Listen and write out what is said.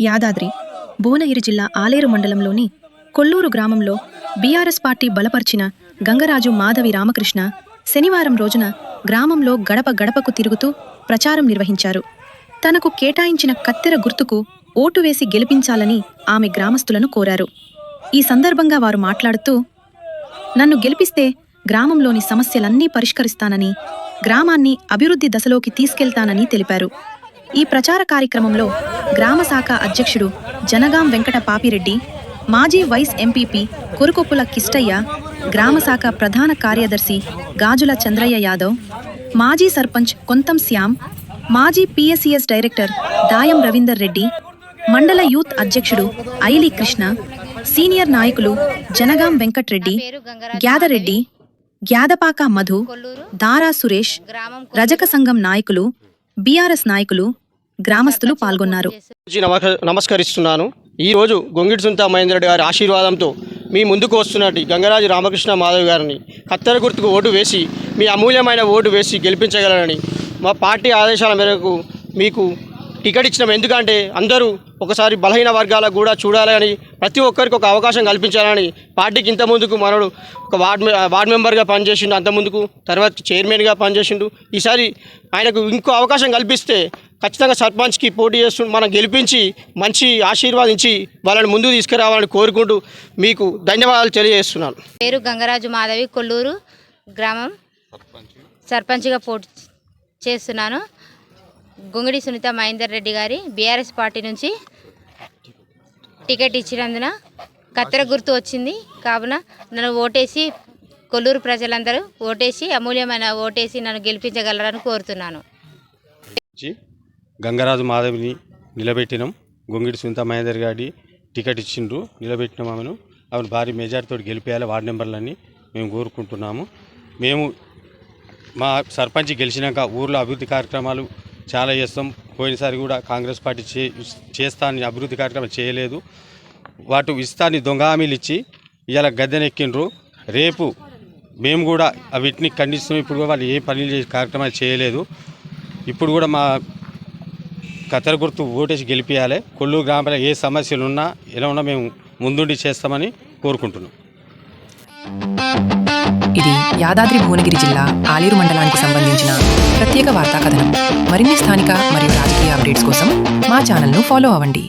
యాదాద్రి భువనగిరి జిల్లా ఆలేరు మండలంలోని కొల్లూరు గ్రామంలో బీఆర్ఎస్ పార్టీ బలపర్చిన గంగరాజు మాధవి రామకృష్ణ శనివారం రోజున గ్రామంలో గడప గడపకు తిరుగుతూ ప్రచారం నిర్వహించారు. తనకు కేటాయించిన కత్తెర గుర్తుకు ఓటు వేసి గెలిపించాలని ఆమె గ్రామస్తులను కోరారు. ఈ సందర్భంగా వారు మాట్లాడుతూ నన్ను గెలిపిస్తే గ్రామంలోని సమస్యలన్నీ పరిష్కరిస్తానని గ్రామాన్ని అభివృద్ధి దశలోకి తీసుకెళ్తానని తెలిపారు. ఈ ప్రచార కార్యక్రమంలో గ్రామ శాఖ అధ్యక్షుడు జనగాం వెంకట పాపిరెడ్డి మాజీ వైస్ ఎంపీపీ కురుకొప్పుల కిష్టయ్య గ్రామ శాఖ ప్రధాన కార్యదర్శి గాజుల చంద్రయ్య యాదవ్ మాజీ సర్పంచ్ కొంతం శ్యామ్ మాజీ PSCS director Dayam Ravinder Reddy mandal youth అధ్యక్షుడు ఐలి కృష్ణ సీనియర్ నాయకులు జనగాం వెంకట్రెడ్డి గ్యాదరెడ్డి గ్యాదపాక మధు దారా సురేష్ రజక సంఘం నాయకులు బీఆర్ఎస్ నాయకులు గ్రామస్తులు పాల్గొన్నారు. నమస్కరిస్తున్నాను. ఈరోజు గొంగిడి సుంత మహేంద్రుడి గారి ఆశీర్వాదంతో మీ ముందుకు వస్తున్నట్టు గంగరాజు రామకృష్ణ మాధవ్ గారిని కత్తెర గుర్తుకు ఓటు వేసి మీ అమూల్యమైన ఓటు వేసి గెలిపించగలరని మా పార్టీ ఆదేశాల మేరకు మీకు టికెట్ ఇచ్చినాం. ఎందుకంటే అందరూ ఒకసారి బలహీన వర్గాలకు కూడా చూడాలని ప్రతి ఒక్కరికి ఒక అవకాశం కల్పించాలని పార్టీకి ఇంత ముందుకు మనడు ఒక వార్డ్ వార్డ్ మెంబర్గా పనిచేసిండు. అంత ముందుకు తర్వాత చైర్మన్గా పనిచేసిండు. ఈసారి ఆయనకు ఇంకో అవకాశం కల్పిస్తే ఖచ్చితంగా సర్పంచ్కి పోటీ చేస్తూ మనం గెలిపించి మంచి ఆశీర్వాదించి వాళ్ళని ముందుకు తీసుకురావాలని కోరుకుంటూ మీకు ధన్యవాదాలు తెలియజేస్తున్నాను. పేరు గంగరాజు మాధవి కొల్లూరు గ్రామం. సర్పంచ్గా పోటీ చేస్తున్నాను. గొంగిడి సునీత మహేందర్ రెడ్డి గారి బీఆర్ఎస్ పార్టీ నుంచి టికెట్ ఇచ్చినందున కత్తెర గుర్తు వచ్చింది. కావున నన్ను ఓటేసి కొల్లూరు ప్రజలందరూ ఓటేసి అమూల్యమైన ఓటేసి నన్ను గెలిపించగలరని కోరుతున్నాను. గంగరాజు మాధవిని నిలబెట్టినాం. గొంగిడి సునీత మహేందర్ గారి టికెట్ ఇచ్చిండ్రు. నిలబెట్టినాం ఆమెను. ఆమెను భారీ మెజార్టీతో గెలిపేయాలి వార్డు నెంబర్లని మేము కోరుకుంటున్నాము. మేము మా సర్పంచ్ గెలిచినాక ఊర్లో అభివృద్ధి కార్యక్రమాలు చాలా చేస్తాం. పోయినసారి కూడా కాంగ్రెస్ పార్టీ చే చేస్తానని అభివృద్ధి కార్యక్రమాలు చేయలేదు. వాటి ఇస్తాన్ని దొంగ హామీలు ఇచ్చి ఇలా గద్దెనెక్కిండ్రు. రేపు మేము కూడా వీటిని ఖండిస్తున్నాం ఇప్పుడు కూడా వాళ్ళు ఏ పనులు చేసే కార్యక్రమాలు చేయలేదు. ఇప్పుడు కూడా మా కత్తెర గుర్తు ఓటేసి గెలిపించాలి కొల్లూరు గ్రామంలో ఏ సమస్యలు ఉన్నా ఎలా ఉన్నా మేము ముందుండి చేస్తామని కోరుకుంటున్నాం. ఇది యాదాద్రి భువనగిరి జిల్లా ఆలేరు మండలానికి సంబంధించిన ప్రత్యేక వార్తా కథనం. మరిన్ని స్థానిక మరియు రాజకీయ అప్డేట్స్ కోసం మా ఛానల్ను ఫాలో అవ్వండి.